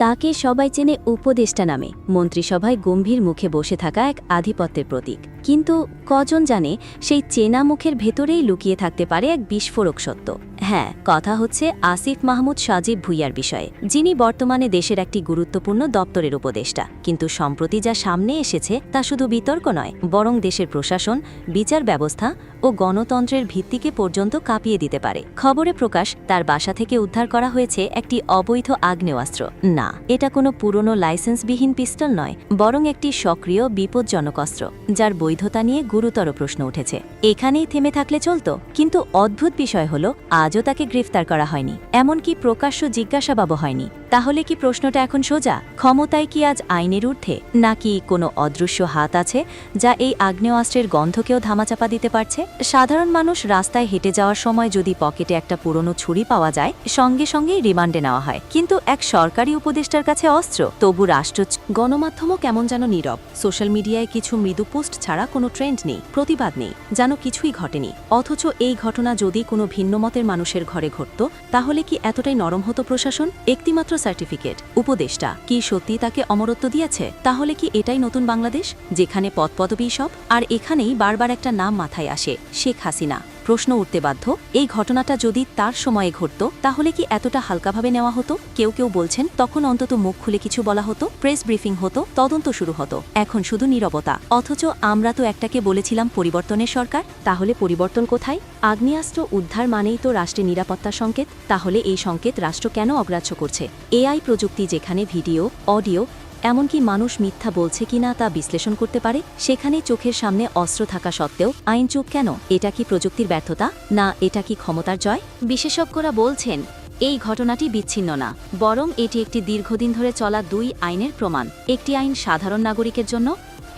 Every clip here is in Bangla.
তাকে সবাই চেনে উপদেষ্টা নামে। মন্ত্রিসভায় গম্ভীর মুখে বসে থাকা এক আধিপত্যের প্রতীক। কিন্তু কজন জানে সেই চেনা মুখের ভেতরেই লুকিয়ে থাকতে পারে এক বিস্ফোরক সত্য? হ্যাঁ কথা হচ্ছে আসিফ মাহমুদ সাজিব ভুইয়ার বিষয়ে, যিনি বর্তমানে দেশের একটি গুরুত্বপূর্ণ দপ্তরের উপদেষ্টা। কিন্তু সম্প্রতি যা সামনে এসেছে তা শুধু বিতর্ক নয়, বরং দেশের প্রশাসন, বিচার ব্যবস্থা ও গণতন্ত্রের ভিত্তিকে পর্যন্ত কাঁপিয়ে দিতে পারে। খবরে প্রকাশ, তার বাসা থেকে উদ্ধার করা হয়েছে একটি অবৈধ আগ্নেয়াস্ত্র। না, এটা কোনো পুরনো লাইসেন্সবিহীন পিস্তল নয়, বরং একটি সক্রিয় বিপজ্জনক অস্ত্র, যার বৈধতা নিয়ে গুরুতর প্রশ্ন উঠেছে। এখানেই থেমে থাকলে চলত, কিন্তু অদ্ভুত বিষয় হল, আজও তাকে গ্রেফতার করা হয়নি। এমনকি প্রকাশ্য জিজ্ঞাসাবাবও হয়নি। তাহলে কি প্রশ্নটা এখন সোজা? ক্ষমতায় কি আজ আইনের ঊর্ধ্বে? নাকি কোনো অদৃশ্য হাত আছে যা এই আগ্নেয়াস্ত্রের গন্ধকেও ধামাচাপা দিতে পারছে? সাধারণ মানুষ রাস্তায় হেঁটে যাওয়ার সময় যদি পকেটে একটা পুরনো ছুরি পাওয়া যায়, সঙ্গে সঙ্গেই রিমান্ডে নেওয়া হয়। কিন্তু এক সরকারি উপদেষ্টার কাছে অস্ত্র? তবু রাষ্ট্র গণমাধ্যমও কেমন যেন নীরব। সোশ্যাল মিডিয়ায় কিছু মৃদু পোস্ট ছাড়া কোনো ট্রেন্ড নেই, প্রতিবাদ নেই, যেন কিছুই ঘটেনি। অথচ এই ঘটনা যদি কোনো ভিন্নমতের মানুষের ঘরে ঘটত, তাহলে কি এতটাই নরম হতো প্রশাসন? একটিমাত্র সার্টিফিকেট। উপদেষ্টা, কি সত্যি তাকে অমরত্ব দিয়েছে? তাহলে কি এটাই নতুন বাংলাদেশ? যেখানে পদপদবী সব, আর এখানেই বারবার একটা নাম মাথায় আসে, শেখ হাসিনা। প্রশ্ন উঠতে বাধ্য, এই ঘটনাটা যদি তার সময়ে ঘটত, তাহলে কি এতটা হালকাভাবে নেওয়া হতো? কেউ কেউ বলছেন, তখন অন্তত মুখ খুলে কিছু বলা হতো, প্রেস ব্রিফিং হতো, তদন্ত শুরু হতো। এখন শুধু নীরবতা। অথচ আমরা তো একটাকে বলেছিলাম পরিবর্তনের সরকার, তাহলে পরিবর্তন কোথায়? আগ্নেয়াস্ত্র উদ্ধার মানেই তো রাষ্ট্রের নিরাপত্তা সংকেত, তাহলে এই সংকেত রাষ্ট্র কেন অগ্রাহ্য করছে? এআই প্রযুক্তি যেখানে ভিডিও, অডিও এমনকি মানুষ মিথ্যা বলছে কিনা তা বিশ্লেষণ করতে পারে, সেখানে চোখের সামনে অস্ত্র থাকা সত্ত্বেও আইন চুপ কেন? এটা কি প্রযুক্তির ব্যর্থতা? না, এটা কি ক্ষমতার জয়? বিশেষজ্ঞরা বলছেন, এই ঘটনাটি বিচ্ছিন্ন না, বরং এটি একটি দীর্ঘদিন ধরে চলা দুই আইনের প্রমাণ, একটি আইন সাধারণ নাগরিকের জন্য,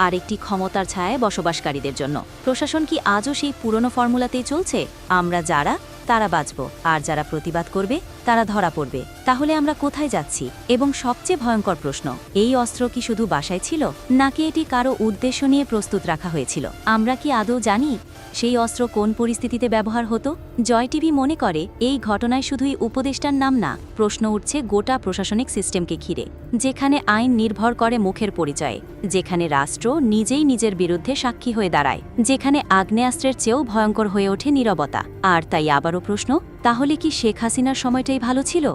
আর একটি ক্ষমতার ছায়ায় বসবাসকারীদের জন্য। প্রশাসন কি আজও সেই পুরনো ফর্মুলাতেই চলছে? আমরা যারা, তারা বাঁচব, আর যারা প্রতিবাদ করবে তারা ধরা পড়বে। তাহলে আমরা কোথায় যাচ্ছি? এবং সবচেয়ে ভয়ঙ্কর প্রশ্ন, এই অস্ত্র কি শুধু বাসায় ছিল, নাকি এটি কারও উদ্দেশ্য নিয়ে প্রস্তুত রাখা হয়েছিল? আমরা কি আদৌ জানি সেই অস্ত্র কোন পরিস্থিতিতে ব্যবহার হতো? জয় টিভি মনে করে, এই ঘটনায় শুধুই উপদেষ্টার নাম না, প্রশ্ন উঠছে গোটা প্রশাসনিক সিস্টেমকে ঘিরে, যেখানে আইন নির্ভর করে মুখের পরিচয়ে, যেখানে রাষ্ট্র নিজেই নিজের বিরুদ্ধে সাক্ষী হয়ে দাঁড়ায়, যেখানে আগ্নেয়াস্ত্রের চেয়েও ভয়ঙ্কর হয়ে ওঠে নীরবতা। আর তাই আবারও প্রশ্ন, তাহলে কি শেখ হাসিনার সময়টাই ভালো ছিল?